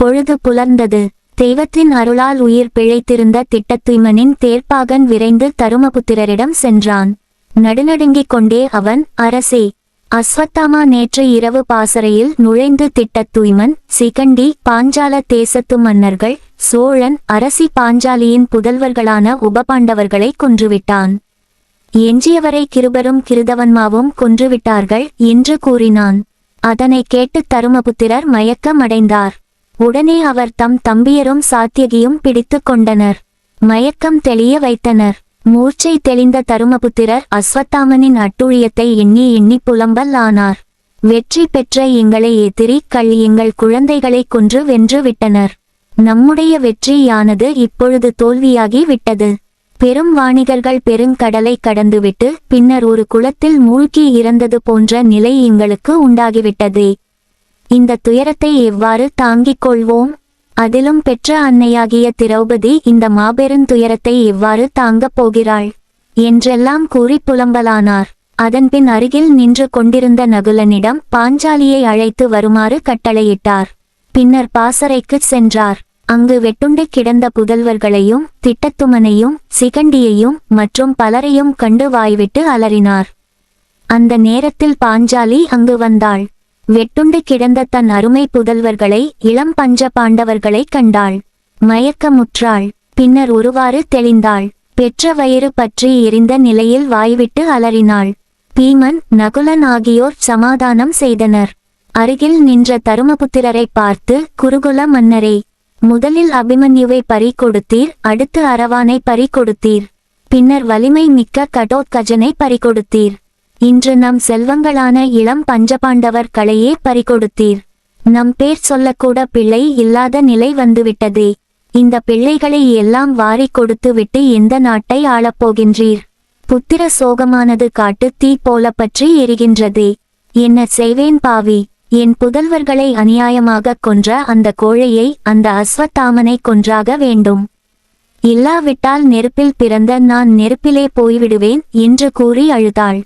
பொழுது புலர்ந்தது. தெய்வத்தின் அருளால் உயிர் பிழைத்திருந்த திட்டத்துய்மனின் தேர்ப்பாகன் விரைந்து தருமபுத்திரரிடம் சென்றான். நடுநடுங்கிக் கொண்டே அவன் அரசே அஸ்வத்தாமா நேற்று இரவு பாசறையில் நுழைந்து திட்டத்துய்மன் சிகண்டி பாஞ்சால தேசத்து மன்னர்கள் சோழன் அரசி பாஞ்சாலியின் புதல்வர்களான உபபாண்டவர்களை கொன்றுவிட்டான். எஞ்சியவரை கிருபரும் கிருதவன்மாவும் கொன்றுவிட்டார்கள் என்று கூறினான். அதனை கேட்டு தருமபுத்திரர் மயக்கமடைந்தார். உடனே அவர் தம் தம்பியரும் சாத்தியகியும் பிடித்துக் கொண்டனர். மயக்கம் தெளிய வைத்தனர். மூர்ச்சை தெளிந்த தருமபுத்திரர் அஸ்வத்தாமனின் அட்டுழியத்தை எண்ணி எண்ணி புலம்பல் ஆனார். வெற்றி பெற்ற எங்களை எதிரி கள் எங்கள் குழந்தைகளை கொன்று வென்று விட்டனர். நம்முடைய வெற்றியானது இப்பொழுது தோல்வியாகி விட்டது. பெரும் வாணிகர்கள் பெருங்கடலை கடந்துவிட்டு பின்னர் ஒரு குளத்தில் மூழ்கி இறந்தது போன்ற நிலை எங்களுக்கு உண்டாகிவிட்டதே. இந்த துயரத்தை எவ்வாறு தாங்கிக் கொள்வோம்? அதிலும் பெற்ற அன்னையாகிய திரௌபதி இந்த மாபெரும் துயரத்தை எவ்வாறு தாங்கப் போகிறாள்? என்றெல்லாம் கூறி புலம்பலானார். அதன்பின் அருகில் நின்று கொண்டிருந்த நகுலனிடம் பாஞ்சாலியை அழைத்து வருமாறு கட்டளையிட்டார். பின்னர் பாசறைக்குச் சென்றார். அங்கு வெட்டுண்டு கிடந்த புதல்வர்களையும் திட்டத்துமனையும் சிகண்டியையும் மற்றும் பலரையும் கண்டு வாய்விட்டு அலறினார். அந்த நேரத்தில் பாஞ்சாலி அங்கு வந்தாள். வெட்டுண்டு கிடந்த தன் அருமை புதல்வர்களை இளம் பஞ்ச பாண்டவர்களை கண்டாள். மயக்கமுற்றாள். பின்னர் ஒருவாறு தெளிந்தாள். பெற்ற வயிறு பற்றி எரிந்த நிலையில் வாய்விட்டு அலறினாள். பீமன் நகுலன் ஆகியோர் சமாதானம் செய்தனர். அருகில் நின்ற தருமபுத்திரரை பார்த்து குருகுல மன்னரே முதலில் அபிமன்யுவை பறி கொடுத்தீர் அடுத்து அரவானை பறி கொடுத்தீர். பின்னர் வலிமை மிக்க கடோத்கஜனை பறிகொடுத்தீர் இன்று நம் செல்வங்களான இளம் பஞ்சபாண்டவர் களையே பறிகொடுத்தீர். நம் பேர் சொல்லக்கூட பிள்ளை இல்லாத நிலை வந்துவிட்டதே. இந்த பிள்ளைகளை எல்லாம் வாரிக் கொடுத்து விட்டு எந்த நாட்டை ஆளப்போகின்றீர்? புத்திர சோகமானது காட்டு தீ போல பற்றி எரிகின்றதே. என்ன செய்வேன் பாவி? என் புதல்வர்களை அநியாயமாகக் கொன்ற அந்த கோழையை அந்த அஸ்வத்தாமனை கொன்றாக வேண்டும். இல்லாவிட்டால் நெருப்பில் பிறந்த நான் நெருப்பிலே போய்விடுவேன் என்று கூறி அழுதாள்.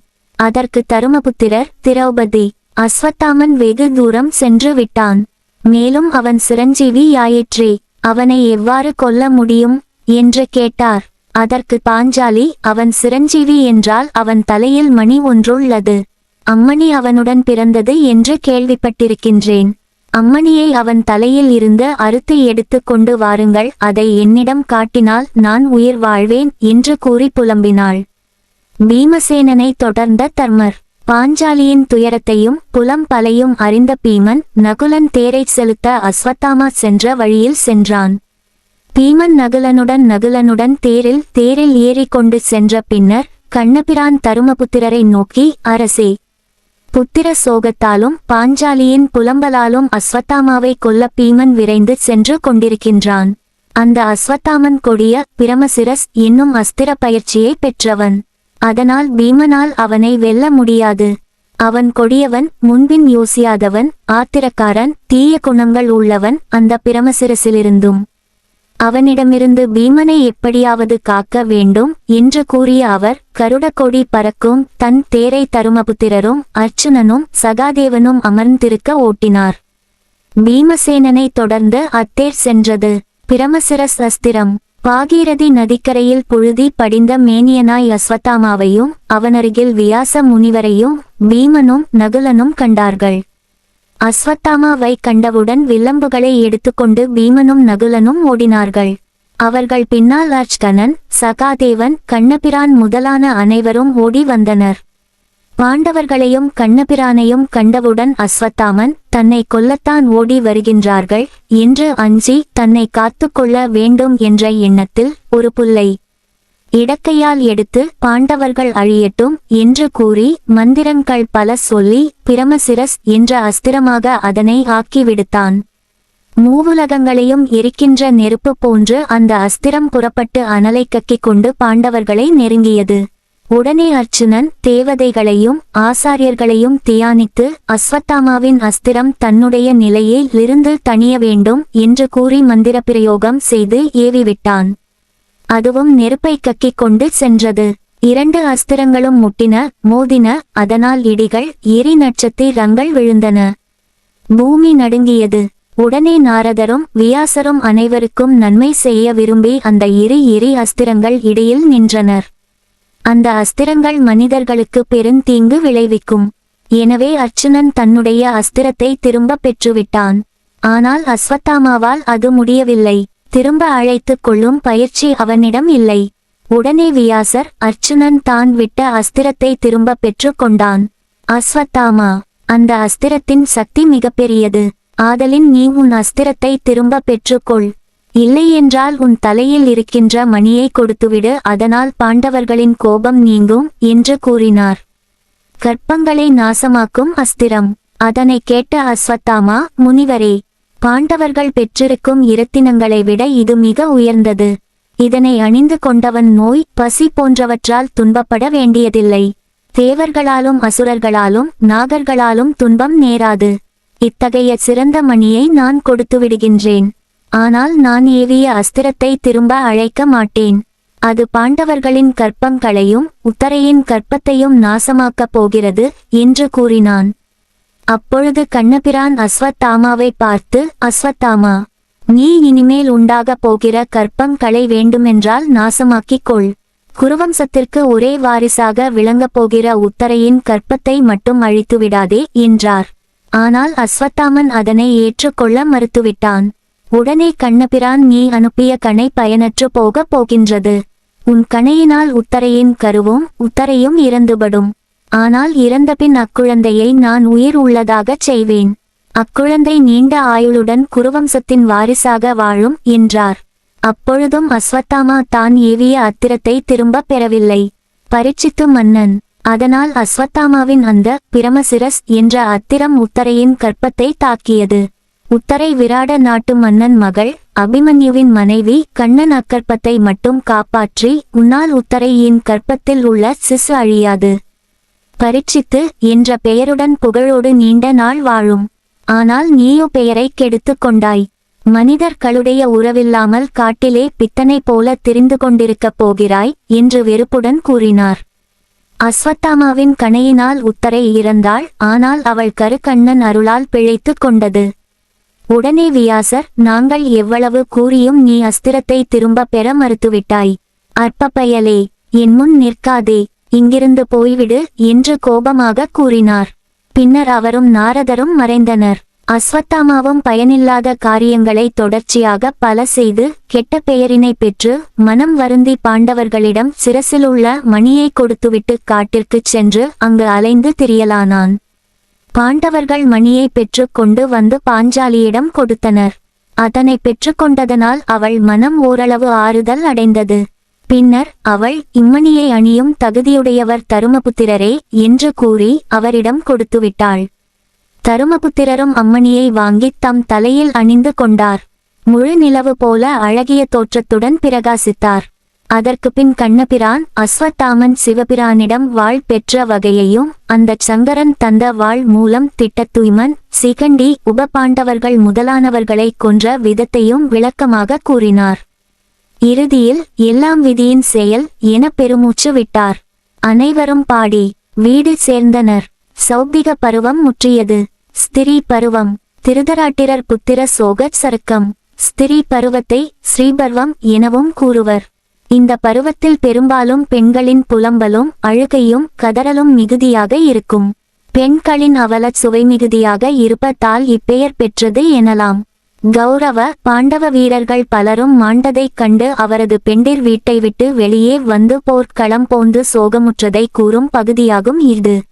அதற்கு தருமபுத்திரர் திரௌபதி அஸ்வத்தாமன் வெகு தூரம் சென்று விட்டான். மேலும் அவன் சிரஞ்சீவி யாயிற்றே அவனை எவ்வாறு கொல்ல முடியும்? என்று கேட்டார். அதற்கு பாஞ்சாலி அவன் சிரஞ்சீவி என்றால் அவன் தலையில் மணி ஒன்றுள்ளது. அம்மணி அவனுடன் பிறந்தது என்று கேள்விப்பட்டிருக்கின்றேன். அம்மணியை அவன் தலையில் இருந்து அறுத்து எடுத்து கொண்டு வாருங்கள் அதை என்னிடம் காட்டினால் நான் உயிர் வாழ்வேன் என்று கூறி புலம்பினாள். பீமசேனனை தொடர்ந்த தர்மர். பாஞ்சாலியின் துயரத்தையும் புலம் பலையும் அறிந்த பீமன் நகுலன் தேரைச் செலுத்த அஸ்வத்தாமா சென்ற வழியில் சென்றான். பீமன் நகுலனுடன் நகுலனுடன் தேரில் தேரில் ஏறிக்கொண்டு சென்ற பின்னர் கண்ணபிரான் தருமபுத்திரரை நோக்கி அரசே! புத்திர சோகத்தாலும் பாஞ்சாலியின் புலம்பலாலும் அஸ்வத்தாமாவை கொல்ல பீமன் விரைந்து சென்று கொண்டிருக்கின்றான். அந்த அஸ்வத்தாமன் கொடிய பிரமசிரஸ் என்னும் அஸ்திர பயிற்சியை பெற்றவன். அதனால் பீமனால் அவனை வெல்ல முடியாது. அவன் கொடியவன் முன்பின் யோசியாதவன் ஆத்திரக்காரன் தீய குணங்கள் உள்ளவன் அந்த பிரமசிரசிலிருந்தும் அவனிடமிருந்து பீமனை எப்படியாவது காக்க வேண்டும் என்று கூறிய அவர் கருடக்கொடி பறக்கும் தன் தேரை தருமபுத்திரரும் அர்ச்சுனனும் சகாதேவனும் அமர்ந்திருக்க ஓட்டினார். பீமசேனனை தொடர்ந்து அத்தேர் சென்றது. பிரமசிரஸ் அஸ்திரம். பாகீரதி நதிக்கரையில் புழுதி படிந்த மேனியனாய் அஸ்வத்தாமாவையும் அவனருகில் வியாச முனிவரையும் பீமனும் நகுலனும் கண்டார்கள். அஸ்வத்தாமாவை கண்டவுடன் வில்லம்புகளை எடுத்துக்கொண்டு பீமனும் நகுலனும் ஓடினார்கள். அவர்கள் பின்னால் அர்ச்கனன் சகாதேவன் கண்ணபிரான் முதலான அனைவரும் ஓடி வந்தனர். பாண்டவர்களையும் கண்ணபிரானையும் கண்டவுடன் அஸ்வத்தாமன் தன்னை கொல்லத்தான் ஓடி வருகின்றார்கள். என்று அஞ்சி தன்னை காத்துக்கொள்ள வேண்டும் என்ற எண்ணத்தில் ஒரு புல்லை இடக்கையால் எடுத்து பாண்டவர்கள் அழியட்டும் என்று கூறி மந்திரங்கள் பல சொல்லி பிரமசிரஸ் என்ற அஸ்திரமாக அதனை ஆக்கிவிடுத்தான். மூவுலகங்களையும் எரிக்கின்ற நெருப்பு போன்று அந்த அஸ்திரம் புறப்பட்டு அனலை கக்கிக் கொண்டு பாண்டவர்களை நெருங்கியது. உடனே அர்ச்சுனன் தேவதைகளையும் ஆசாரியர்களையும் தியானித்து அஸ்வத்தாமாவின் அஸ்திரம் தன்னுடைய நிலையில் இருந்து தணிய வேண்டும் என்று கூறி மந்திர பிரயோகம் செய்து ஏவிவிட்டான். அதுவும் நெருப்பை கக்கிக் கொண்டு சென்றது. இரண்டு அஸ்திரங்களும் முட்டின மோதின அதனால் இடிகள் எரி நட்சத்திரங்கள் விழுந்தன. பூமி நடுங்கியது. உடனே நாரதரும் வியாசரும் அனைவருக்கும் நன்மை செய்ய விரும்பி அந்த இரு எரி அஸ்திரங்கள் இடையில் நின்றனர். அந்த அஸ்திரங்கள் மனிதர்களுக்கு பெருந்தீங்கு விளைவிக்கும். எனவே அர்ச்சுனன் தன்னுடைய அஸ்திரத்தை திரும்ப பெற்றுவிட்டான். ஆனால் அஸ்வத்தாமாவால் அது முடியவில்லை. திரும்ப அழைத்துக் கொள்ளும் பயிற்சி அவனிடம் இல்லை. உடனே வியாசர் அர்ச்சுனன் தான் விட்ட அஸ்திரத்தை திரும்ப பெற்றுக் கொண்டான். அஸ்வத்தாமா அந்த அஸ்திரத்தின் சக்தி மிகப்பெரியது. ஆதலின் நீ உன் அஸ்திரத்தை திரும்ப பெற்றுக்கொள். இல்லையென்றால் உன் தலையில் இருக்கின்ற மணியை கொடுத்துவிடு அதனால் பாண்டவர்களின் கோபம் நீங்கும் என்று கூறினார். கற்பங்களை நாசமாக்கும் அஸ்திரம். அதனை கேட்ட அஸ்வத்தாமா முனிவரே பாண்டவர்கள் பெற்றிருக்கும் இரத்தினங்களை விட இது மிக உயர்ந்தது. இதனை அணிந்து கொண்டவன் நோய் பசி போன்றவற்றால் துன்பப்பட வேண்டியதில்லை. தேவர்களாலும் அசுரர்களாலும் நாகர்களாலும் துன்பம் நேராது. இத்தகைய சிறந்த மணியை நான் கொடுத்து விடுகின்றேன் ஆனால் நான் ஏவிய அஸ்திரத்தை திரும்ப அழைக்க மாட்டேன். அது பாண்டவர்களின் கற்பங்களையும் உத்தரையின் கற்பத்தையும் நாசமாக்கப் போகிறது என்று கூறினான். அப்பொழுது கண்ணபிரான் அஸ்வத்தாமாவை பார்த்து அஸ்வத்தாமா நீ இனிமேல் உண்டாகப் போகிற கற்பங்களை வேண்டுமென்றால் நாசமாக்கிக் கொள். குருவம்சத்திற்கு ஒரே வாரிசாக விளங்கப் போகிற உத்தரையின் கற்பத்தை மட்டும் அழித்து விடாதே என்றார். ஆனால் அஸ்வத்தாமன் அதனை ஏற்றுக்கொள்ள மறுத்துவிட்டான். உடனே கண்ணபிரான் நீ அனுப்பிய கணை பயனற்று போகப் போகின்றது. உன் கணையினால் உத்தரையின் கருவும் உத்தரையும் இறந்துபடும். ஆனால் இறந்தபின் அக்குழந்தையை நான் உயிர் உள்ளதாகச் செய்வேன். அக்குழந்தை நீண்ட ஆயுளுடன் குருவம்சத்தின் வாரிசாக வாழும் என்றார். அப்பொழுதும் அஸ்வத்தாமா தான் ஏவிய அத்திரத்தை திரும்பப் பெறவில்லை. பரீட்சித்து மன்னன் அதனால் அஸ்வத்தாமாவின் அந்த பிரமசிரஸ் என்ற அத்திரம் உத்தரையின் கற்பத்தை தாக்கியது. உத்தரை விராட நாட்டு மன்னன் மகள் அபிமன்யுவின் மனைவி கண்ணன் அக்கற்பத்தை மட்டும் காப்பாற்றி உன்னால் உத்தரையின் கற்பத்தில் உள்ள சிசு அழியாது. பரீட்சித்து என்ற பெயருடன் புகழோடு நீண்ட நாள் வாழும். ஆனால் நீயோ பெயரை கெடுத்துக் கொண்டாய். மனிதர்களுடைய உறவில்லாமல் காட்டிலே பித்தனை போல திரிந்து கொண்டிருக்கப் போகிறாய் என்று வெறுப்புடன் கூறினார். அஸ்வத்தாமாவின் கணையினால் உத்தரை இறந்தாள். ஆனால் அவள் கருக்கண்ணன் அருளால் பிழைத்துக் கொண்டது. உடனே வியாசர் நாங்கள் எவ்வளவு கூறியும் நீ அஸ்திரத்தை திரும்ப பெற மறுத்துவிட்டாய். அற்ப பயலே என் முன் நிற்காதே இங்கிருந்து போய்விடு என்று கோபமாக கூறினார். பின்னர் அவரும் நாரதரும் மறைந்தனர். அஸ்வத்தாமாவும் பயனில்லாத காரியங்களை தொடர்ச்சியாக பல செய்து கெட்ட பெயரினை பெற்று மனம் வருந்தி பாண்டவர்களிடம் சிரசிலுள்ள மணியை கொடுத்துவிட்டு காட்டிற்குச் சென்று அங்கு அலைந்து திரியலானான். பாண்டவர்கள் மணியை பெற்று கொண்டு வந்து பாஞ்சாலியிடம் கொடுத்தனர். அதனை பெற்றுக்கொண்டதனால் அவள் மனம் ஓரளவு ஆறுதல் அடைந்தது. பின்னர் அவள் இம்மணியை அணியும் தகுதியுடையவர் தருமபுத்திரரே என்று கூறி அவரிடம் கொடுத்துவிட்டாள் தருமபுத்திரரும் அம்மணியை வாங்கித் தம் தலையில் அணிந்து கொண்டார். முழு நிலவு போல அழகிய தோற்றத்துடன் பிரகாசித்தார். அதற்கு பின் கண்ணபிரான் அஸ்வத்தாமன் சிவபிரானிடம் வாழ் பெற்ற வகையையும் அந்தச் சங்கரன் தந்த வாழ் மூலம் திட்டத்துய்மன் சிகண்டி உபபாண்டவர்கள் முதலானவர்களை கொன்ற விதத்தையும் விளக்கமாக கூறினார். இறுதியில் எல்லாம் விதியின் செயல் என பெருமூச்சு விட்டார். அனைவரும் பாடி வீடு சேர்ந்தனர். சௌபிக பருவம் முற்றியது. ஸ்திரீ பருவம். திருதராட்டிரர் புத்திர சோகச் சருக்கம். ஸ்திரீ பருவத்தை ஸ்ரீபர்வம் எனவும் கூறுவர். இந்த பருவத்தில் பெரும்பாலும் பெண்களின் புலம்பலும் அழுகையும் கதறலும் மிகுதியாக இருக்கும். பெண்களின் அவலச் சுவை மிகுதியாக இருப்பதால் இப்பெயர் பெற்றது எனலாம். கௌரவ பாண்டவ வீரர்கள் பலரும் மாண்டதைக் கண்டு அவரது பெண்டிர் வீட்டை விட்டு வெளியே வந்து போர்க்களம் போந்து சோகமுற்றதை கூறும் பகுதியாகும் இது.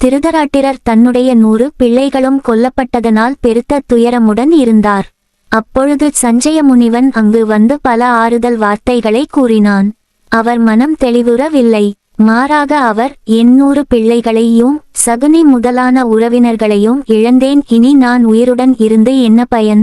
திருதராட்டிரர் தன்னுடைய நூறு பிள்ளைகளும் கொல்லப்பட்டதனால் பெருத்த துயரமுடன் இருந்தார். அப்பொழுது சஞ்சய முனிவன் அங்கு வந்து பல ஆறுதல் வார்த்தைகளை கூறினான். அவர் மனம் தெளிவுறவில்லை. மாறாக அவர் எண்ணூறு பிள்ளைகளையும் சகுனி முதலான உறவினர்களையும் இழந்தேன் இனி நான் உயிருடன் இருந்து என்ன பயன்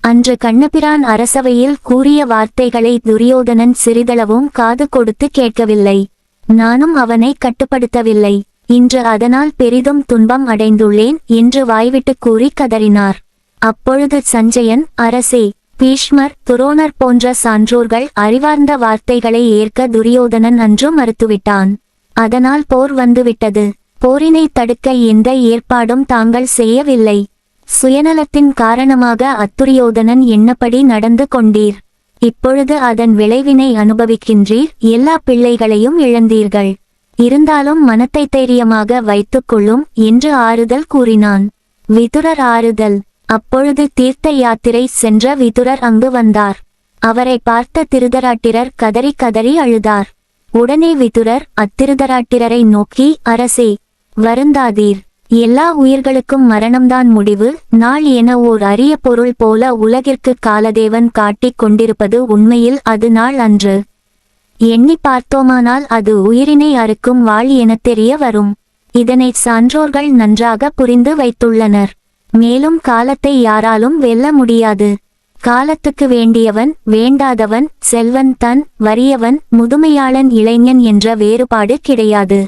அன்று கண்ணபிரான் அரசவையில் கூறிய வார்த்தைகளை துரியோதனன் சிறிதளவும் காது கொடுத்து கேட்கவில்லை. நானும் அவனை கட்டுப்படுத்தவில்லை. இன்று அதனால் பெரிதும் துன்பம் அடைந்துள்ளேன் என்று வாய்விட்டு கூறி கதறினார். அப்பொழுது சஞ்சயன் அரசே பீஷ்மர் துரோணர் போன்ற சான்றோர்கள் அறிவார்ந்த வார்த்தைகளை ஏற்க துரியோதனன் அன்று மறுத்துவிட்டான். அதனால் போர் வந்துவிட்டது. போரினை தடுக்க எந்த ஏற்பாடும் தாங்கள் செய்யவில்லை. சுயநலத்தின் காரணமாக அத்துரியோதனன் என்னப்படி நடந்து கொண்டீர்? இப்பொழுது அதன் விளைவினை அனுபவிக்கின்றீர். எல்லா பிள்ளைகளையும் இழந்தீர்கள். இருந்தாலும் மனத்தை தைரியமாக வைத்துக்கொள்ளும் என்று ஆறுதல் கூறினான். விதுரர் ஆறுதல். அப்பொழுது தீர்த்த யாத்திரை சென்ற விதுரர் அங்கு வந்தார். அவரை பார்த்த திருதராட்டிரர் கதறி கதறி அழுதார். உடனே விதுரர் அத்திருதராட்டிரரை நோக்கி அரசே வருந்தாதீர். எல்லா உயிர்களுக்கும் மரணம்தான் முடிவு. நாள் என ஓர் அரிய பொருள் போல உலகிற்கு காலதேவன் காட்டிக் கொண்டிருப்பது உண்மையில் அது நாள் அன்று. எண்ணி பார்த்தோமானால் அது உயிரினை அறுக்கும் வாழ் எனத் தெரிய வரும். இதனை சான்றோர்கள் நன்றாக புரிந்து வைத்துள்ளனர். மேலும் காலத்தை யாராலும் வெல்ல முடியாது. காலத்துக்கு வேண்டியவன் வேண்டாதவன் செல்வன் தன் வறியவன் முதுமையாளன் இளைஞன் என்ற வேறுபாடு கிடையாது.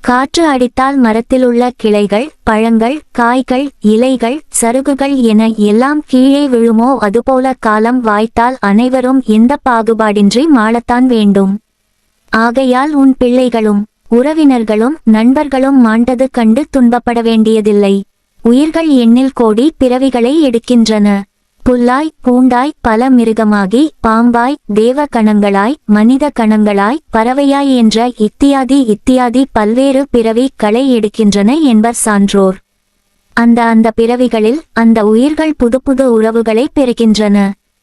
காற்று அடித்தால் மரத்திலுள்ள கிளைகள் பழங்கள் காய்கள் இலைகள் சருகுகள் என எல்லாம் கீழே விழுமோ அதுபோல காலம் வாய்த்தால் அனைவரும் எந்த பாகுபாடின்றி மாளத்தான் வேண்டும். ஆகையால் உன் பிள்ளைகளும் உறவினர்களும் நண்பர்களும் மாண்டது கண்டு துன்பப்பட வேண்டியதில்லை. உயிர்கள் எண்ணில் கோடி பிறவிகளை எடுக்கின்றன. புல்லாய் பூண்டாய் பல மிருகமாகி பாம்பாய் தேவ கணங்களாய் மனித கணங்களாய் பறவையாய் என்ற இத்தியாதி இத்தியாதி பல்வேறு பிறவி களை எடுக்கின்றன என்பர் சான்றோர். அந்த அந்த பிறவிகளில் அந்த உயிர்கள் புது புது உறவுகளை பெறுகின்றன.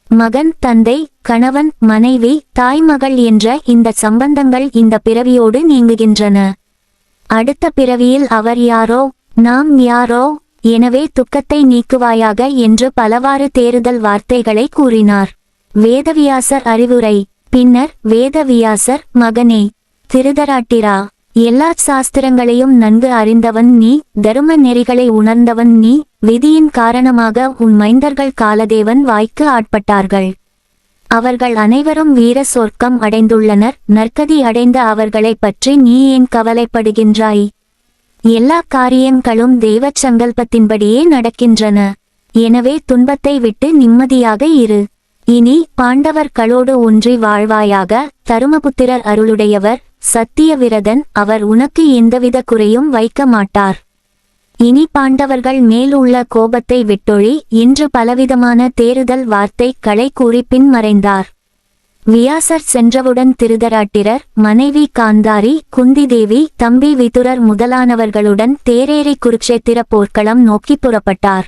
மகன் தந்தை கணவன் மனைவி தாய்மகள் என்ற இந்த சம்பந்தங்கள் இந்த பிறவியோடு நீங்குகின்றன. அடுத்த பிறவியில் அவர் யாரோ நாம் யாரோ எனவே துக்கத்தை நீக்குவாயாக என்று பலவாறு தேறுதல் வார்த்தைகளை கூறினார். வேதவியாசர் அறிவுரை. பின்னர் வேதவியாசர் மகனே திருதராட்டிரா எல்லா சாஸ்திரங்களையும் நன்கு அறிந்தவன் நீ தரும நெறிகளை உணர்ந்தவன் நீ விதியின் காரணமாக உன் மைந்தர்கள் காலதேவன் வாய்க்கு ஆட்பட்டார்கள். அவர்கள் அனைவரும் வீர சொர்க்கம் அடைந்துள்ளனர். நற்கதி அடைந்த அவர்களைப் பற்றி நீ ஏன் கவலைப்படுகின்றாய்? எல்லா காரியங்களும் தெய்வச் சங்கல்பத்தின்படியே நடக்கின்றன. எனவே துன்பத்தை விட்டு நிம்மதியாக இரு. இனி பாண்டவர்களோடு ஒன்றி வாழ்வாயாக தருமபுத்திரர் அருளுடையவர் சத்திய விரதன் அவர் உனக்கு எந்தவித குறையும் வைக்க மாட்டார். இனி பாண்டவர்கள் மேல் உள்ள கோபத்தை விட்டொழி இன்று பலவிதமான தேறுதல் வார்த்தை களை கூறி பின் மறைந்தார் வியாசர் சென்றவுடன் திருதராட்டிரர் மனைவி காந்தாரி குந்திதேவி தம்பி விதுரர் முதலானவர்களுடன் தேரேறி குருக்ஷேத்திர போர்க்களம் நோக்கி புறப்பட்டார்.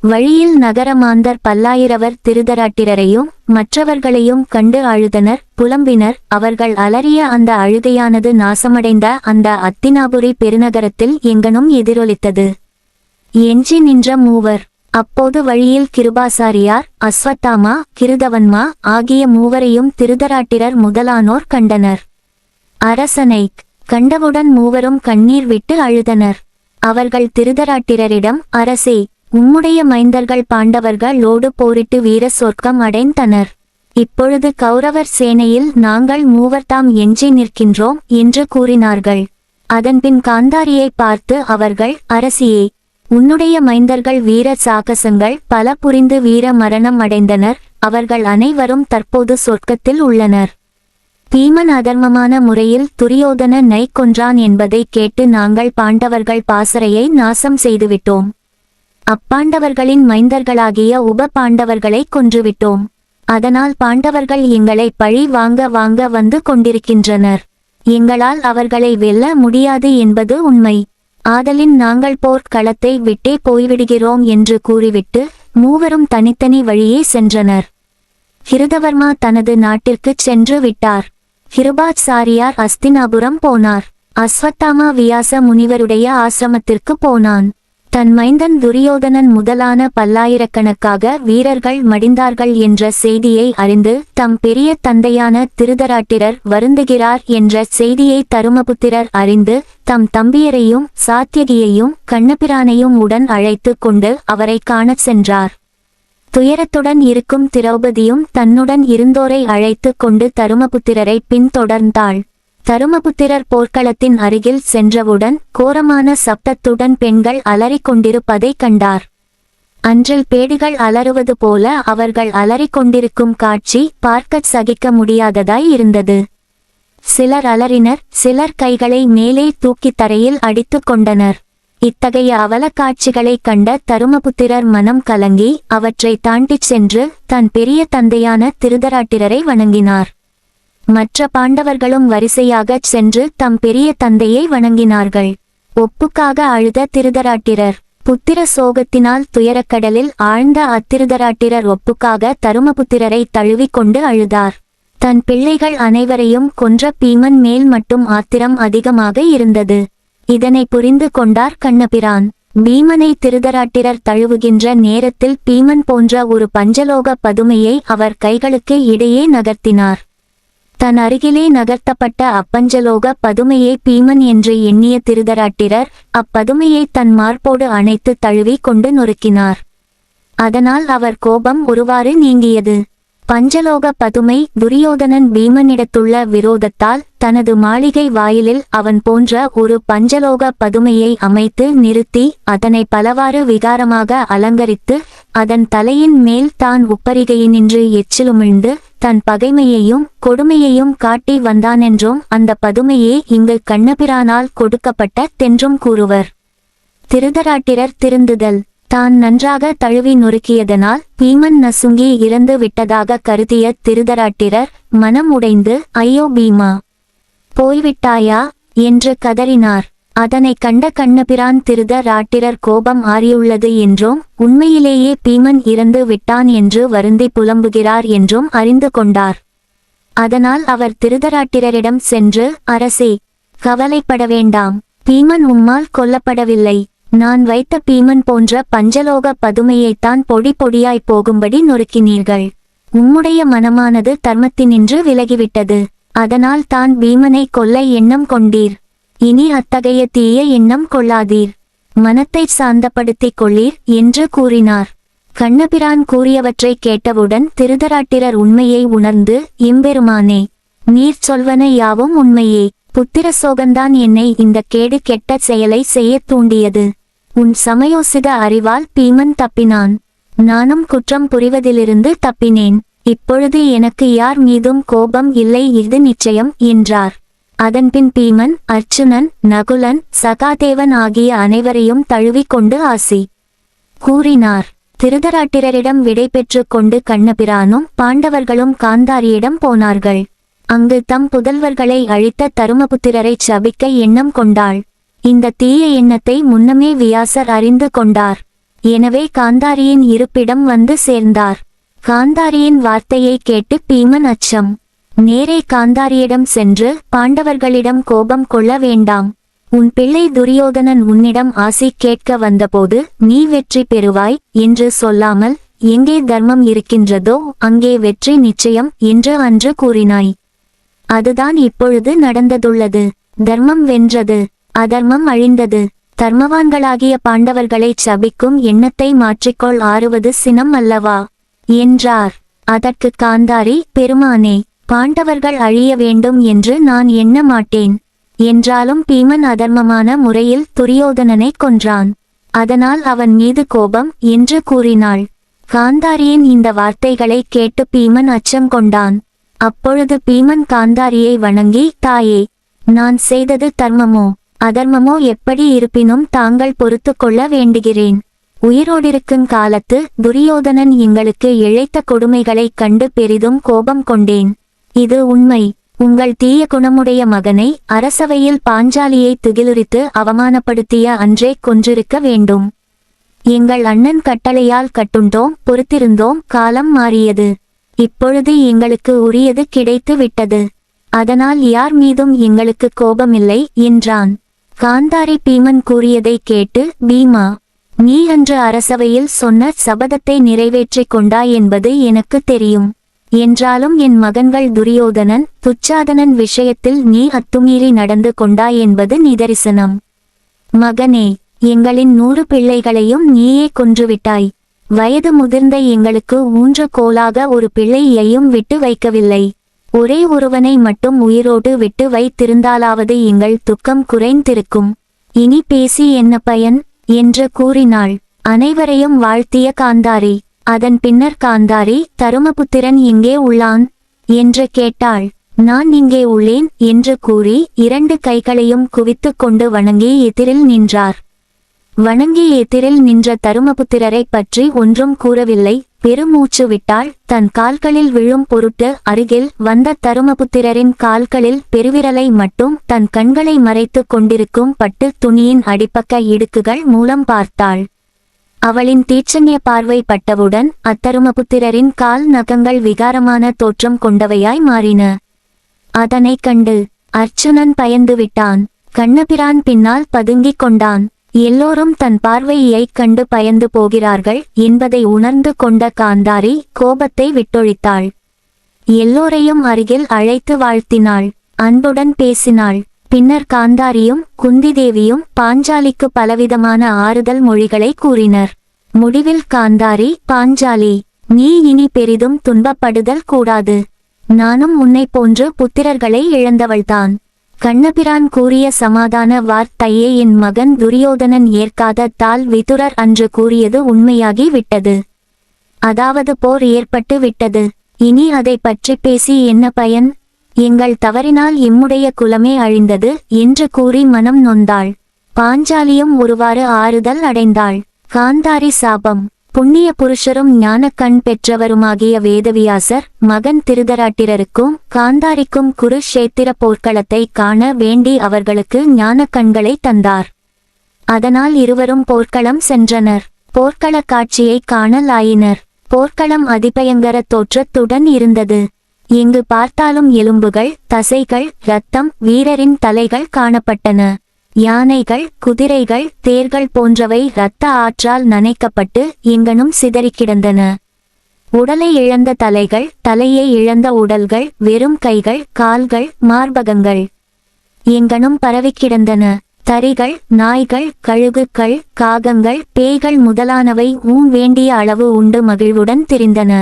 வழியில் நகரமாந்தர் பல்லாயிரவர் திருதராட்டிரரையும் மற்றவர்களையும் கண்டு அழுதனர் புலம்பினர். அவர்கள் அலறிய அந்த அழுகையானது நாசமடைந்த அந்த அத்தினாபுரி பெருநகரத்தில் எங்கனும் எதிரொலித்தது. எஞ்சி நின்ற மூவர். அப்போது வழியில் கிருபாசாரியார் அஸ்வத்தாமா கிருதவன்மா ஆகிய மூவரையும் திருதராட்டிரர் முதலானோர் கண்டனர். அரசனை கண்டவுடன் மூவரும் கண்ணீர் விட்டு அழுதனர். அவர்கள் திருதராட்டிரரிடம் அரசே உம்முடைய மைந்தர்கள் பாண்டவர்களோடு போரிட்டு வீர சொர்க்கம் அடைந்தனர். இப்பொழுது கௌரவர் சேனையில் நாங்கள் மூவர்தாம் எஞ்சி நிற்கின்றோம் என்று கூறினார்கள். அதன்பின் காந்தாரியை பார்த்து அவர்கள் அரசியே உன்னுடைய மைந்தர்கள் வீர சாகசங்கள் பல புரிந்து வீர மரணம் அடைந்தனர். அவர்கள் அனைவரும் தற்போது சொர்க்கத்தில் உள்ளனர். பீமன் அதர்மமான முறையில் துரியோதன நை கொன்றான் என்பதை கேட்டு நாங்கள் பாண்டவர்கள் பாசறையை நாசம் செய்துவிட்டோம். அப்பாண்டவர்களின் மைந்தர்களாகிய உப பாண்டவர்களை கொன்றுவிட்டோம். அதனால் பாண்டவர்கள் எங்களை பழி வாங்க வாங்க வந்து கொண்டிருக்கின்றனர். எங்களால் அவர்களை வெல்ல முடியாது என்பது உண்மை. ஆதலின் நாங்கள் போர்க்களத்தை விட்டே போய்விடுகிறோம் என்று கூறிவிட்டு மூவரும் தனித்தனி வழியே சென்றனர். ஹிருதவர்மா தனது நாட்டிற்குச் சென்று விட்டார். ஹிருபாச்சாரியார் அஸ்தினாபுரம் போனார். அஸ்வத்தாமா வியாச முனிவருடைய ஆசிரமத்திற்கு போனான். தன் மைந்தன் துரியோதனன் முதலான பல்லாயிரக்கணக்காக வீரர்கள் மடிந்தார்கள் என்ற செய்தியை அறிந்து தம் பெரிய தந்தையான திருதராட்டிரர் வருந்துகிறார் என்ற செய்தியை தருமபுத்திரர் அறிந்து தம் தம்பியரையும் சாத்தியகியையும் கண்ணபிரானையும் உடன் அழைத்து கொண்டு அவரை காணச் சென்றார். துயரத்துடன் இருக்கும் திரௌபதியும் தன்னுடன் இருந்தோரை அழைத்து கொண்டு தருமபுத்திரரை பின்தொடர்ந்தாள். தருமபுத்திரர் போர்க்களத்தின் அருகில் சென்றவுடன் கோரமான சப்தத்துடன் பெண்கள் அலறிக்கொண்டிருப்பதை கண்டார். அன்றில் பேடிகள் அலறுவது போல அவர்கள் அலறிக்கொண்டிருக்கும் காட்சி பார்க்கச் சகிக்க முடியாததாய் இருந்தது. சிலர் அலறினர் சிலர் கைகளை மேலே தூக்கி தரையில் அடித்துக் கொண்டனர். இத்தகைய அவலக்காட்சிகளைக் கண்ட தருமபுத்திரர் மனம் கலங்கி அவற்றை தாண்டிச் சென்று தன் பெரிய தந்தையான திருதராட்டிரரை வணங்கினார். மற்ற பாண்டவர்களும் வரிசையாகச் சென்று தம் பெரிய தந்தையை வணங்கினார்கள். ஒப்புக்காக அழுத திருதராட்டிரர் புத்திர சோகத்தினால் துயரக்கடலில் ஆழ்ந்த அத்திருதராட்டிரர் ஒப்புக்காக தருமபுத்திரரை தழுவிக்கொண்டு அழுதார். தன் பிள்ளைகள் அனைவரையும் கொன்ற பீமன் மேல் மட்டும் ஆத்திரம் அதிகமாக இருந்தது. இதனை புரிந்து கொண்டார் கண்ணபிரான். பீமனை திருதராட்டிரர் தழுவுகின்ற நேரத்தில் பீமன் போன்ற ஒரு பஞ்சலோக பதுமையை அவர் கைகளுக்கு இடையே நகர்த்தினார். தன் அருகிலே நகர்த்தப்பட்ட அப்பஞ்சலோக பதுமையை பீமன் என்று எண்ணிய திருதராட்டிரர் அப்பதுமையை தன் மார்போடு அணைத்து தழுவி கொண்டு நொறுக்கினார். அதனால் அவர் கோபம் ஒருவாறு நீங்கியது. பஞ்சலோக பதுமை துரியோதனன் பீமனிடத்துள்ள விரோதத்தால் தனது மாளிகை வாயிலில் அவன் போன்ற ஒரு பஞ்சலோக பதுமையை அமைத்து நிறுத்தி அதனை பலவாறு விகாரமாக அலங்கரித்து அதன் தலையின் மேல் தான் உப்பரிகையினின்று எச்சிலுமிழ்ந்து தன் பகைமையையும் கொடுமையையும் காட்டி வந்தானென்றும் அந்த பதுமையே இங்கு கண்ணபிரானால் கொடுக்கப்பட்ட தென்றும் கூறுவர். திருதராட்டிரர் திருந்துதல். தான் நன்றாக தழுவி நொறுக்கியதனால் பீமன் நசுங்கி இறந்து விட்டதாக கருதிய திருதராட்டிரர் மனம் உடைந்து ஐயோ பீமா! போய்விட்டாயா என்று கதறினார். அதனை கண்ட கண்ணபிரான் திருத ராட்டிரர் கோபம் ஆறியுள்ளது என்றும் உண்மையிலேயே பீமன் இறந்து விட்டான் என்று வருந்தி புலம்புகிறார் என்றும் அறிந்து கொண்டார். அதனால் அவர் திருதராட்டிரரிடம் சென்று அரசே கவலைப்பட வேண்டாம். பீமன் உம்மால் கொல்லப்படவில்லை. நான் வைத்த பீமன் போன்ற பஞ்சலோக பதுமையைத்தான் பொடி பொடியாய் போகும்படி நொறுக்கினீர்கள். உம்முடைய மனமானது தர்மத்தினின்று விலகிவிட்டது. அதனால் தான் பீமனை கொல்ல எண்ணம் கொண்டீர். இனி அத்தகைய தீய எண்ணம் கொள்ளாதீர். மனத்தை சாந்தப்படுத்திக் கொள்ளீர் என்று கூறினார். கண்ணபிரான் கூறியவற்றை கேட்டவுடன் திருதராட்டிரர் உண்மையை உணர்ந்து எம்பெருமானே நீர் சொல்வன யாவும் உண்மையே. புத்திர சோகந்தான் என்னை இந்த கேடு கெட்ட செயலை செய்யத் தூண்டியது. உன் சமயோசித அறிவால் பீமன் தப்பினான். நானும் குற்றம் புரிவதிலிருந்து தப்பினேன். இப்பொழுது எனக்கு யார் மீதும் கோபம் இல்லை இது நிச்சயம் என்றார். அதன்பின் பீமன் அர்ச்சுனன் நகுலன் சகாதேவன் ஆகிய அனைவரையும் தழுவிக்கொண்டு ஆசி. கூறினார் திருதராட்டிரரிடம் விடை பெற்றுக் கொண்டு கண்ணபிரானும் பாண்டவர்களும் காந்தாரியிடம் போனார்கள். அங்கு தம் புதல்வர்களை அழித்த தருமபுத்திரரை சபிக்க எண்ணம் கொண்டாள். இந்த தீய எண்ணத்தை முன்னமே வியாசர் அறிந்து கொண்டார். எனவே காந்தாரியின் இருப்பிடம் வந்து சேர்ந்தார். காந்தாரியின் வார்த்தையை கேட்டு பீமன் அச்சம். நேரே காந்தாரியிடம் சென்று பாண்டவர்களிடம் கோபம் கொள்ள வேண்டாம். உன் பிள்ளை துரியோதனன் உன்னிடம் ஆசி கேட்க வந்தபோது நீ வெற்றி பெறுவாய் என்று சொல்லாமல் எங்கே தர்மம் இருக்கின்றதோ அங்கே வெற்றி நிச்சயம் என்று அன்று கூறினாய். அதுதான் இப்பொழுது நடந்ததுள்ளது. தர்மம் வென்றது. அதர்மம் அழிந்தது. தர்மவான்களாகிய பாண்டவர்களை சபிக்கும் எண்ணத்தை மாற்றிக்கொள் ஆறுவது சினம் அல்லவா? என்றார். அதற்கு காந்தாரி பெருமானே பாண்டவர்கள் அழிய வேண்டும் என்று நான் எண்ண மாட்டேன். என்றாலும் பீமன் அதர்மமான முறையில் துரியோதனனை கொன்றான். அதனால் அவன் மீது கோபம் என்று கூறினாள். காந்தாரியின் இந்த வார்த்தைகளை கேட்டு பீமன் அச்சம் கொண்டான். அப்பொழுது பீமன் காந்தாரியை வணங்கி தாயே நான் செய்தது தர்மமோ? அதர்மமோ எப்படி இருப்பினும் தாங்கள் பொறுத்து கொள்ள வேண்டுகிறேன். உயிரோடிருக்கும் காலத்து துரியோதனன் எங்களுக்கு இழைத்த கொடுமைகளைக் கண்டு பெரிதும் கோபம் கொண்டேன். இது உண்மை. உங்கள் தீய குணமுடைய மகனை அரசவையில் பாஞ்சாலியை துகிலுரித்து அவமானப்படுத்திய அன்றே கொன்றிருக்க வேண்டும். எங்கள் அண்ணன் கட்டளையால் கட்டுண்டோம் பொறுத்திருந்தோம் காலம் மாறியது. இப்பொழுது எங்களுக்கு உரியது கிடைத்து விட்டது அதனால் யார் மீதும் எங்களுக்கு கோபமில்லை என்றான். காந்தாரி பீமன் கூறியதை கேட்டு பீமா நீ அன்று அரசவையில் சொன்ன சபதத்தை நிறைவேற்றிக் கொண்டாய் என்பது எனக்கு தெரியும். என்றாலும் என் மகன்கள் துரியோதனன் துச்சாதனன் விஷயத்தில் நீ அத்துமீறி நடந்து கொண்டாய் என்பது நிதரிசனம். மகனே எங்களின் நூறு பிள்ளைகளையும் நீயே கொன்றுவிட்டாய். வயது முதிர்ந்த எங்களுக்கு ஊன்ற கோலாக ஒரு பிள்ளையையும் விட்டு வைக்கவில்லை. ஒரே ஒருவனை மட்டும் உயிரோடு விட்டு வைத்திருந்தாலாவது எங்கள் துக்கம் குறைந்திருக்கும். இனி பேசி என்ன பயன்? என்று கூறினாள். அனைவரையும் வாழ்த்திய காந்தாரி அதன் பின்னர் காந்தாரி தருமபுத்திரன் எங்கே உள்ளான்? என்று கேட்டாள். நான் இங்கே உள்ளேன் என்று கூறி இரண்டு கைகளையும் குவித்துக் கொண்டு வணங்கி எதிரில் நின்றார். வணங்கி எதிரில் நின்ற தருமபுத்திரரைப் பற்றி ஒன்றும் கூறவில்லை. பெருமூச்சு விட்டாள் தன் கால்களில் விழும் பொருட்டு அருகில் வந்த தருமபுத்திரரின் கால்களில் பெருவிரலை மட்டும் தன் கண்களை மறைத்துக் கொண்டிருக்கும் பட்டு துணியின் அடிப்பக்க இடுக்குகள் மூலம் பார்த்தாள். அவளின் தீட்சண்ய பார்வை பட்டவுடன் அத்தருமபுத்திரரின் கால் நகங்கள் விகாரமான தோற்றம் கொண்டவையாய் மாறின. அதனைக் கண்டு அர்ச்சுனன் பயந்து விட்டான். கண்ணபிரான் பின்னால் பதுங்கிக் கொண்டான். எல்லோரும் தன் பார்வையைக் கண்டு பயந்து போகிறார்கள் என்பதை உணர்ந்து கொண்ட காந்தாரி கோபத்தை விட்டொழித்தாள். எல்லோரையும் அருகில் அழைத்து வாழ்த்தினாள். அன்புடன் பேசினாள். பின்னர் காந்தாரியும் குந்திதேவியும் பாஞ்சாலிக்கு பலவிதமான ஆறுதல் மொழிகளை கூறினர். முடிவில் காந்தாரி பாஞ்சாலி நீ இனி பெரிதும் துன்பப்படுதல் கூடாது. நானும் உன்னை போன்று புத்திரர்களை இழந்தவள்தான். கண்ணபிரான் கூறிய சமாதான வார்த்தையே என் மகன் துரியோதனன் ஏற்காத தால் விதுரர் அன்று கூறியது உண்மையாகி விட்டது. அதாவது போர் ஏற்பட்டு விட்டது. இனி அதை பற்றி பேசி என்ன பயன்? எங்கள் தவறினால் இம்முடைய குலமே அழிந்தது என்று கூறி மனம் நொந்தாள். பாஞ்சாலியும் ஒருவாறு ஆறுதல் அடைந்தாள். காந்தாரி சாபம். புண்ணிய புருஷரும் ஞானக்கண் பெற்றவருமாகிய வேதவியாசர் மகன் திருதராட்டிரருக்கும் காந்தாரிக்கும் குருஷேத்திர போர்க்களத்தை காண வேண்டி அவர்களுக்கு ஞானக்கண்களை தந்தார். அதனால் இருவரும் போர்க்களம் சென்றனர். போர்க்களக் காட்சியை காணலாயினர். போர்க்களம் அதிபயங்கர தோற்றத்துடன் இருந்தது. இங்கு பார்த்தாலும் எலும்புகள் தசைகள் இரத்தம் வீரரின் தலைகள் காணப்பட்டன. யானைகள் குதிரைகள் தேர்கள் போன்றவை இரத்த ஆற்றால் நனைக்கப்பட்டு எங்கனும் சிதறிக் கிடந்தன உடலை இழந்த தலைகள் தலையை இழந்த உடல்கள் வெறும் கைகள் கால்கள் மார்பகங்கள் எங்கனும் பரவிக் கிடந்தன தரிகள் நாய்கள் கழுகுகள் காகங்கள் பேய்கள் முதலானவை ஊன் வேண்டிய அளவு உண்டு மகிழ்வுடன் திரிந்தன.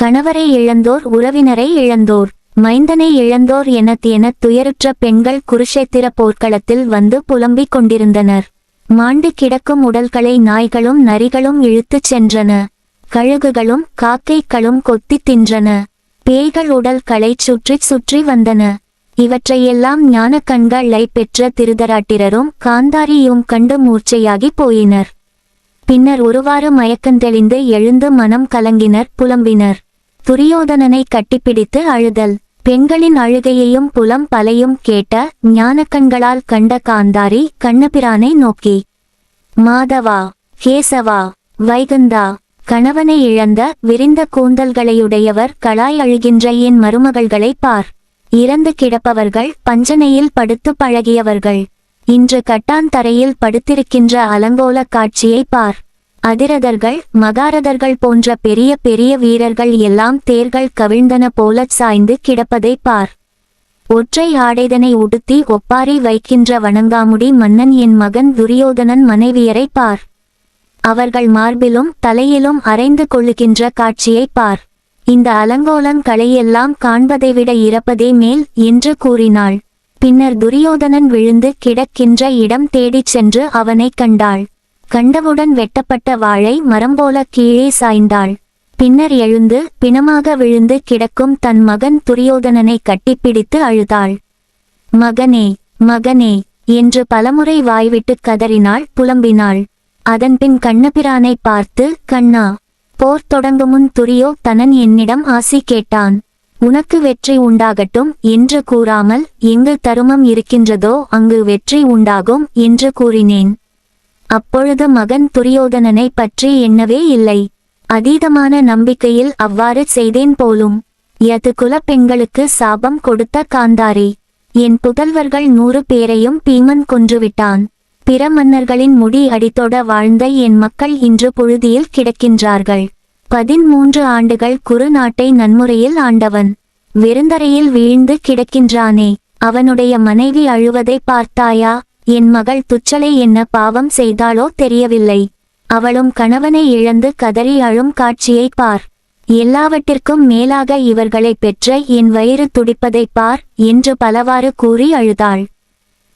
கணவரை இழந்தோர் உறவினரை இழந்தோர் மைந்தனை இழந்தோர் என எனத் துயருற்ற பெண்கள் குருஷேத்திர போர்க்களத்தில் வந்து புலம்பிக் கொண்டிருந்தனர். மாண்டு கிடக்கும் உடல்களை நாய்களும் நரிகளும் இழுத்துச் சென்றன. கழுகுகளும் காக்கைகளும் கொத்தித் தின்றன. பேய்கள் உடல்களை சுற்றிச் சுற்றி வந்தன. இவற்றையெல்லாம் ஞான கண்களை பெற்ற திருதராட்டிரரும் காந்தாரியும் கண்டு மூர்ச்சையாகி போயினர். பின்னர் ஒருவாறு மயக்கந்தெளிந்து எழுந்து மனம் கலங்கினர் புலம்பினர். துரியோதனனை கட்டிப்பிடித்து அழுதல். பெண்களின் அழுகையையும் புலம் பலையும் கேட்ட ஞானக்கண்களால் கண்ட காந்தாரி கண்ணபிரானை நோக்கி மாதவா கேசவா வைகுந்தா கணவனை இழந்த விரிந்த கூந்தல்களையுடையவர் களாய் அழுகின்ற என் மருமகள்களை பார். இறந்து கிடப்பவர்கள் பஞ்சனையில் படுத்து பழகியவர்கள். இன்று கட்டான் தரையில் படுத்திருக்கின்ற அலங்கோல காட்சியை பார். அதிரதர்கள் மகாரதர்கள் போன்ற பெரிய பெரிய வீரர்கள் எல்லாம் தேர்கள் கவிழ்ந்தன போலச் சாய்ந்து கிடப்பதை பார். ஒற்றை ஆடைதனை உடுத்தி ஒப்பாரி வைக்கின்ற வணங்காமுடி மன்னன் என் மகன் துரியோதனன் மனைவியரை பார். அவர்கள் மார்பிலும் தலையிலும் அரைந்து கொள்ளுகின்ற காட்சியை பார். இந்த அலங்கோலன் கலையெல்லாம் காண்பதை விட இறப்பதே மேல் என்று கூறினாள். பின்னர் துரியோதனன் விழுந்து கிடக்கின்ற இடம் தேடிச் சென்று அவனைக் கண்டாள். கண்டவுடன் வெட்டப்பட்ட வாழை மரம்போல கீழே சாய்ந்தாள். பின்னர் எழுந்து பிணமாக விழுந்து கிடக்கும் தன் மகன் துரியோதனனை கட்டிப்பிடித்து அழுதாள். மகனே மகனே என்று பலமுறை வாய்விட்டு கதறினாள் புலம்பினாள். அதன்பின் கண்ணபிரானை பார்த்து கண்ணா போர் தொடங்குமுன் துரியோ தனன் என்னிடம் ஆசி கேட்டான். உனக்கு வெற்றி உண்டாகட்டும் என்று கூறாமல் எங்கு தருமம் இருக்கின்றதோ அங்கு வெற்றி உண்டாகும் என்று கூறினேன். அப்பொழுது மகன் துரியோதனனை பற்றி எண்ணவே இல்லை. அதீதமான நம்பிக்கையில் அவ்வாறு செய்தேன் போலும் யது குலப் பெண்களுக்கு சாபம் கொடுத்த காந்தாரி. என் புதல்வர்கள் நூறு பேரையும் பீமன் கொன்றுவிட்டான். பிற மன்னர்களின் முடி அடித்தோட வாழ்ந்த என் மக்கள் இன்று புழுதியில் கிடக்கின்றார்கள். பதிமூன்று ஆண்டுகள் குறுநாட்டை நன்முறையில் ஆண்டவன். விருந்தரையில் வீழ்ந்து கிடக்கின்றானே அவனுடைய மனைவி அழுவதை பார்த்தாயா? என் மகள் துச்சலை என்ன பாவம் செய்தாளோ தெரியவில்லை. அவளும் கணவனை இழந்து கதறி அழும் காட்சியை பார். எல்லாவற்றிற்கும் மேலாக இவர்களை பெற்ற என் வயிறு துடிப்பதைப் பார் என்று பலவாறு கூறி அழுதாள்.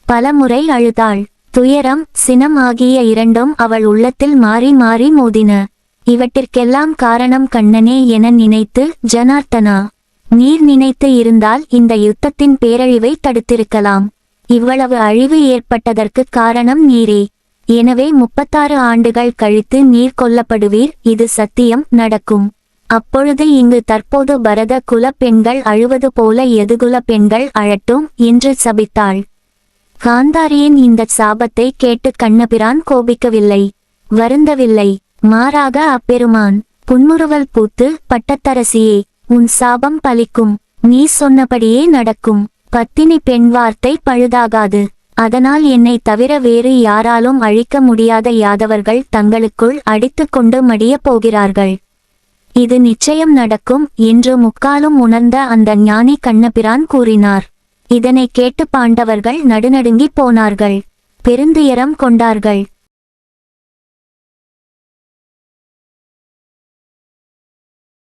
பலமுறை அழுதாள். துயரம் சினம் ஆகிய இரண்டும் அவள் உள்ளத்தில் மாறி மாறி மோதின. இவற்றிற்கெல்லாம் காரணம் கண்ணனே என நினைத்து ஜனார்த்தனா. நீர் நினைத்து இருந்தால் இந்த யுத்தத்தின் பேரழிவை தடுத்திருக்கலாம். இவ்வளவு அழிவு ஏற்பட்டதற்கு காரணம் நீரே. எனவே முப்பத்தாறு ஆண்டுகள் கழித்து நீர் கொல்லப்படுவீர் இது சத்தியம் நடக்கும். அப்பொழுது இங்கு தற்போது பரத குலப் பெண்கள் அழுவது போல எதுகுல பெண்கள் அழட்டும் என்று சபித்தாள். காந்தாரியின் இந்த சாபத்தை கேட்டு கண்ணபிரான் கோபிக்கவில்லை. வருந்தவில்லை. மாறாக அப்பெருமான் புன்முறுவல் பூத்து பட்டத்தரசியே உன் சாபம் பலிக்கும். நீ சொன்னபடியே நடக்கும். பத்தினி பெண் வார்த்தை பழுதாகாது. அதனால் என்னை தவிர வேறு யாராலும் அழிக்க முடியாத யாதவர்கள் தங்களுக்குள் அடித்துக்கொண்டு மடியப் போகிறார்கள். இது நிச்சயம் நடக்கும் என்று முக்காலும் உணர்ந்த அந்த ஞானி கண்ணபிரான் கூறினார். இதனை கேட்டு பாண்டவர்கள் நடுநடுங்கிப் போனார்கள். பெருந்துயரம் கொண்டார்கள்.